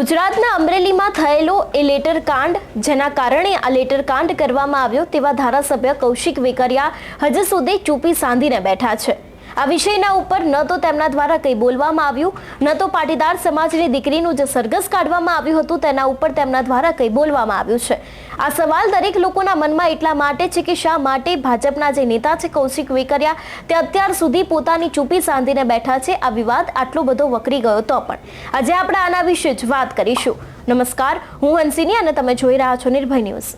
ગુજરાતના અમરેલીમાં થયેલો એ લેટર કાંડ, જેના કારણે આ લેટર કાંડ કરવામાં આવ્યો તેવા ધારાસભ્ય કૌશિક વેકરિયા હજુ સુધી ચૂપી સાંધીને બેઠા છે. આ વિષયના ઉપર ન તો તેમના દ્વારા કંઈ બોલવામાં આવ્યું, ન તો પાટીદાર સમાજની દીકરીનું જે સરઘસ કાઢવામાં આવ્યું હતું તેના ઉપર તેમના દ્વારા કંઈ બોલવામાં આવ્યું છે. આ સવાલ દરેક લોકોના મનમાં એટલા માટે છે કે શા માટે ભાજપના જે નેતા છે કૌશિક વેકરિયા તે અત્યાર સુધી પોતાની ચૂપી સાંધીને બેઠા છે? આ વિવાદ આટલો બધો વકરી ગયો તો પણ. આજે આપણે આના વિશે જ વાત કરીશું. નમસ્કાર, હું હંસિની અને તમે જોઈ રહ્યા છો નિર્ભય ન્યૂઝ.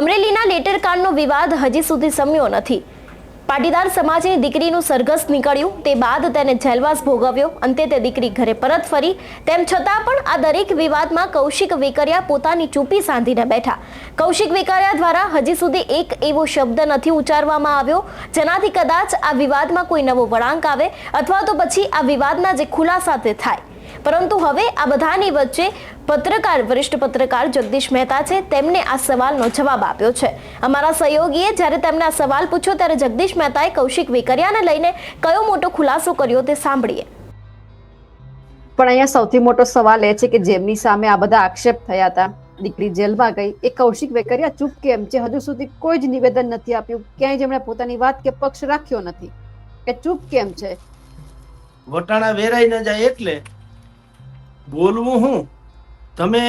અમરેલીના લેટર કાંડનો વિવાદ હજી સુધી સમ્યો નથી. પાટીદાર સમાજની દીકરીનું સરઘસ નીકળ્યું, તે બાદ તેને જેલવાસ ભોગવ્યો. અંતે તે દીકરી ઘરે પરત ફરી. તેમ છતાં પણ આ દરેક વિવાદમાં કૌશિક વેકરિયા પોતાની ચૂપી સાંધીને બેઠા. કૌશિક વેકરિયા દ્વારા હજી સુધી એક એવો શબ્દ નથી ઉચ્ચારવામાં આવ્યો, જેનાથી કદાચ આ વિવાદમાં કોઈ નવો વળાંક આવે અથવા તો પછી આ વિવાદના જે ખુલાસા તે થાય. પરંતુ હવે આ બધાની વચ્ચે પત્રકાર વરિષ્ઠ પત્રકાર જગદીશ મહેતા છે. તેમને આ સવાલનો જવાબ આપ્યો છે. અમારા સહયોગીએ જ્યારે તેમને આ સવાલ પૂછ્યો ત્યારે જગદીશ મહેતાએ કૌશિક વેકરિયાને લઈને કયો મોટો ખુલાસો કર્યો તે સાંભળીએ. પણ અહીંયા સૌથી મોટો સવાલ એ છે કે જેમની સામે આ બધા આક્ષેપ થયા હતા દીકરી જેલમાં ગઈ. એ કૌશિક વેકરિયા ચૂપ કેમ છે? હજુ સુધી કોઈ જ નિવેદન નથી આપ્યું. ક્યાંય જેમણે પોતાની વાત કે પક્ષ રાખ્યો નથી. કે ચૂપ કેમ છે? વટાણા વેરાઈ ન જાય એટલે બોલવું હું? તમે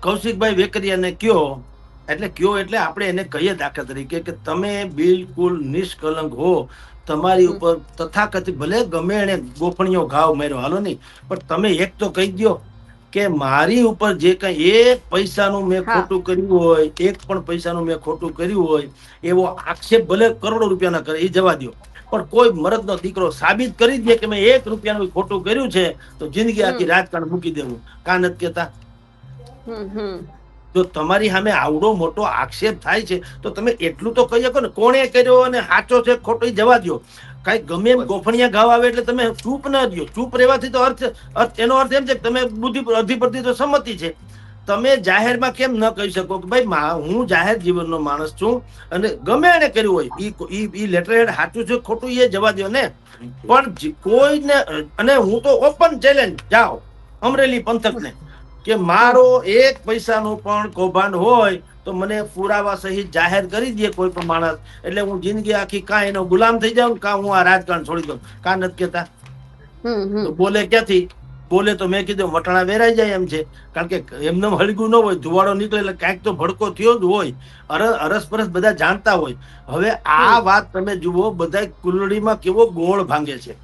કૌશિકભાઈ વેકરિયાને કયો એટલે કયો એટલે આપણે એને કહીએ દાખલા તરીકે કે તમે બિલકુલ નિષ્કલંક હો. તમારી. ઉપર તથાકથિત ભલે ગમે એને ગોફણીયો ઘાવ માર્યો હાલો નહીં પણ તમે એક તો કહી દો કે મારી ઉપર જે કઈ એક પૈસાનું મેં ખોટું કર્યું હોય એક પણ પૈસાનું મેં ખોટું કર્યું હોય એવો આક્ષેપ ભલે કરોડો રૂપિયાના કરે એ જવા દો પણ કોઈ મરદનો દીકરો સાબિત કરી દે કે મેં એક રૂપિયાનું ખોટું કર્યું છે તો જિંદગી આખી રાજકારણ મૂકી દેવું. કા નથી હમ જો તમારી સામે આવડો મોટો આક્ષેપ થાય છે તો તમે એટલું તો કહી શકો ને કોણે કર્યો અને સાચો છે ખોટો જવા દો કઈ ગમે એમ ગોફણિયા ઘાવ આવે એટલે તમે ચૂપ ના દો ચૂપ રહેવાથી તો અર્થ એનો અર્થ એમ છે કે તમે બુદ્ધિ અધિપતિ તો સંમતિ છે. તમે જાહેરમાં કેમ ન કહી શકો કે ભાઈ હું જાહેર જીવનનો માણસ છું અને ગમે એને કર્યું હોય ઈ ઈ લેટર હેડ સાચું છે ખોટું એ જવા દો ને. પણ કોઈને અને હું તો ઓપન ચેલેન્જ જાઓ અમરેલી પંથકને કે મારો એક પૈસાનું પણ કૌભાંડ હોય તો મને પુરાવા સહિત જાહેર કરી દે કોઈ પણ માણસ. એટલે હું જિંદગી આખી કાં એનો ગુલામ થઈ જાઉં કાં હું આ રાજકારણ છોડી દઉં. કાં નથી કેતા બોલે ક્યાંથી? બોલે તો મેં કીધું વટાણા વેરાઈ જાય એમ છે. કારણ કે એમને હળગું ન હોય ધુવાડો નીકળે એટલે કાંઈક તો ભડકો થયો જ હોય. અર- અરસપરસ બધા જાણતા હોય. હવે આ વાત તમે જુઓ બધા કુલડીમાં કેવો ગોળ ભાંગે છે.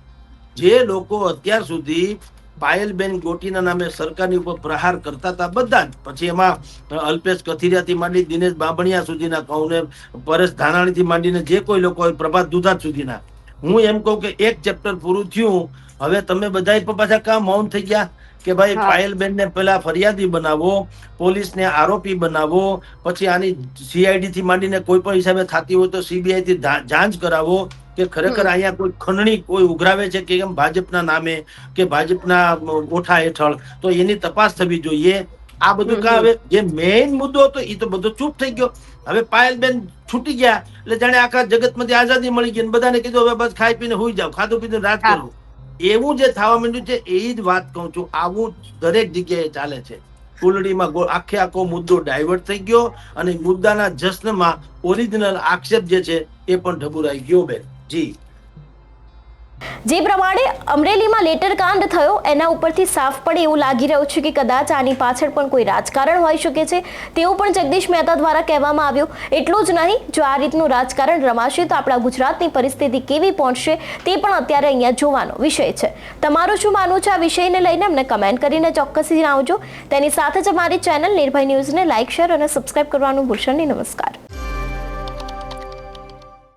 જે લોકો અત્યાર સુધી પાયલબેન ગોટીના નામે સરકારની ઉપર પ્રહાર કરતા હતા બધા જ. પછી એમાં અલ્પેશ કથિરિયાથી માંડી દિનેશ બાંભણિયા સુધીના કહું ને પરેશ ધાનાણીથી માંડીને જે કોઈ લોકો હોય પ્રભાત દુધાત સુધીના હું એમ કહું કે એક ચેપ્ટર પૂરું થયું હવે તમે બધા પાછા કામ મૌન થઈ ગયા કે ભાઈ. પાયલબેન ને પેલા ફરિયાદી બનાવો પોલીસને આરોપી બનાવો પછી આની સીઆઈડી થી માંડીને કોઈ પણ હિસાબે થતી હોય તો સીબીઆઈ થી જાંચ કરાવો કે ખરેખર અહીંયા કોઈ ખંડણી કોઈ ઉઘરાવે છે કે કેમ ભાજપના નામે કે ભાજપના ઓઠા હેઠળ. તો એની તપાસ થવી જોઈએ. આ બધું કા હવે જે મેઇન મુદ્દો હતો એ તો બધો ચૂપ થઈ ગયો. હવે પાયલબેન છૂટી ગયા એટલે જાણે આખા જગતમાંથી આઝાદી મળી ગઈ બધાને કીધું હવે બસ ખાઈ પીને હોઈ જાવ ખાધું પીધું રાત હા. એવું જે થવા માંડ્યું છે એ જ વાત કહું છું. આવું દરેક જગ્યાએ ચાલે છે. ફૂલડીમાં આખે આખો મુદ્દો ડાયવર્ટ થઈ ગયો અને મુદ્દાના જશ્નમાં ઓરિજિનલ આક્ષેપ જે છે એ પણ ઢબુરાઈ ગયો બેન. જી. જે પ્રમાણે અમરેલીમાં લેટર કાંડ થયો, એના ઉપરથી સાફ પડે એવું લાગી રહ્યું છે કે કદાચ આની પાછળ પણ કોઈ રાજકારણ હોઈ શકે છે. તેવું પણ જગદીશ મહેતા દ્વારા કહેવામાં આવ્યું. એટલું જ નહીં, જો આ રીતનું રાજકારણ રમાશે તો આપણા ગુજરાતની પરિસ્થિતિ કેવી પહોંચશે તે પણ અત્યારે અહીંયા જોવાનો વિષય છે. તમારું શું માનવું છે આ વિષયને લઈને? અમને કમેન્ટ કરીને ચોક્કસથી જણાવજો. તેની સાથે જ અમારી ચેનલ નિર્ભય ન્યૂઝને લાઇક શેર અને સબસ્ક્રાઇબ કરવાનું ભૂલશો નહીં. નમસ્કાર.